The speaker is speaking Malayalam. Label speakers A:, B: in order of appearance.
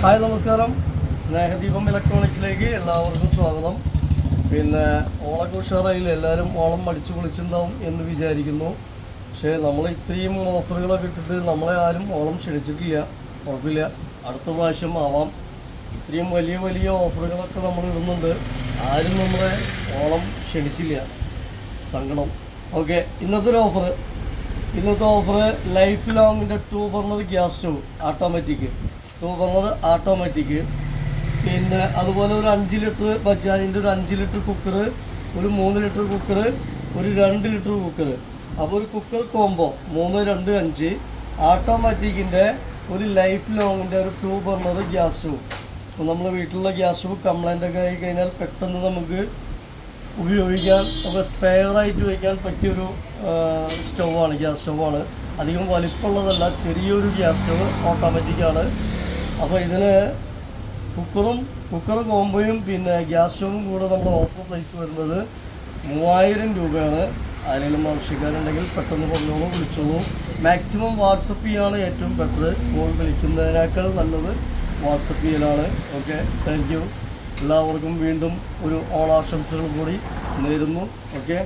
A: ഹായ് നമസ്കാരം. സ്നേഹദീപം ഇലക്ട്രോണിക്സിലേക്ക് എല്ലാവർക്കും സ്വാഗതം. പിന്നെ ഓളൊക്കെ ഉഷാറായില്ല? എല്ലാവരും ഓളം അടിച്ചു പൊളിച്ചിട്ടുണ്ടാവും എന്ന് വിചാരിക്കുന്നു. പക്ഷേ നമ്മൾ ഇത്രയും ഓഫറുകളൊക്കെ ഇട്ടിട്ട് നമ്മളെ ആരും ഓളം ക്ഷണിച്ചിട്ടില്ല. കുഴപ്പമില്ല അടുത്ത പ്രാവശ്യം ആവാം. ഇത്രയും വലിയ വലിയ ഓഫറുകളൊക്കെ നമ്മൾ ഇടുന്നുണ്ട്. ആരും നമ്മളെ ഓളം ക്ഷണിച്ചില്ല. സങ്കടം. ഓക്കെ ഇന്നത്തെ ഒരു ഓഫർ ഇന്നത്തെ offer life ലോങ്ങിന്റെ two burner gas stove automatic burner automatic പിന്നെ അതുപോലെ ഒരു അഞ്ച് ലിറ്റർ ബജാജിന്റെ ഒരു അഞ്ച് ലിറ്റർ കുക്കർ ഒരു മൂന്ന് ലിറ്റർ കുക്കർ ഒരു രണ്ട് ലിറ്റർ കുക്കർ അപ്പോൾ ഒരു കുക്കർ കോംബോ മൂന്ന് രണ്ട് അഞ്ച്. ഓട്ടോമാറ്റിക്കിന്റെ ഒരു ലൈഫ് ലോങ്ങിന്റെ ഒരു ട്യൂബ് ബർണർ ഗ്യാസ് സ്റ്റവ് അപ്പോൾ നമ്മൾ വീട്ടിലുള്ള ഗ്യാസ് സ്റ്റവ് കംപ്ലൈന്റ് ഒക്കെ ആയി കഴിഞ്ഞാൽ പെട്ടെന്ന് നമുക്ക് ഉപയോഗിക്കാൻ നമുക്ക് സ്പെയറായിട്ട് വയ്ക്കാൻ പറ്റിയൊരു സ്റ്റൗവാണ് ഗ്യാസ് സ്റ്റൗവാണ് അധികം വലിപ്പമുള്ളതല്ല ചെറിയൊരു ഗ്യാസ് സ്റ്റവ് ഓട്ടോമാറ്റിക്കാണ് അപ്പോൾ ഇതിന് കുക്കറും കുക്കർ കോമ്പോയും പിന്നെ ഗ്യാസ് സ്റ്റവും കൂടെ നമ്മുടെ ഓഫർ പ്രൈസ് വരുന്നത് മൂവായിരം രൂപയാണ്. ആരെങ്കിലും ആവശ്യക്കാരുണ്ടെങ്കിൽ പെട്ടെന്ന് പറഞ്ഞോളൂ വിളിച്ചോളൂ. മാക്സിമം വാട്സപ്പ് ചെയ്യാണ് ഏറ്റവും ബെറ്റർ കോൾ വിളിക്കുന്നതിനേക്കാൾ നല്ലത് വാട്സപ്പ് ചെയ്യലാണ്. ഓക്കെ താങ്ക് യു എല്ലാവർക്കും വീണ്ടും ഒരു ഓണാശംസകൾ കൂടി നേരുന്നു. ഓക്കെ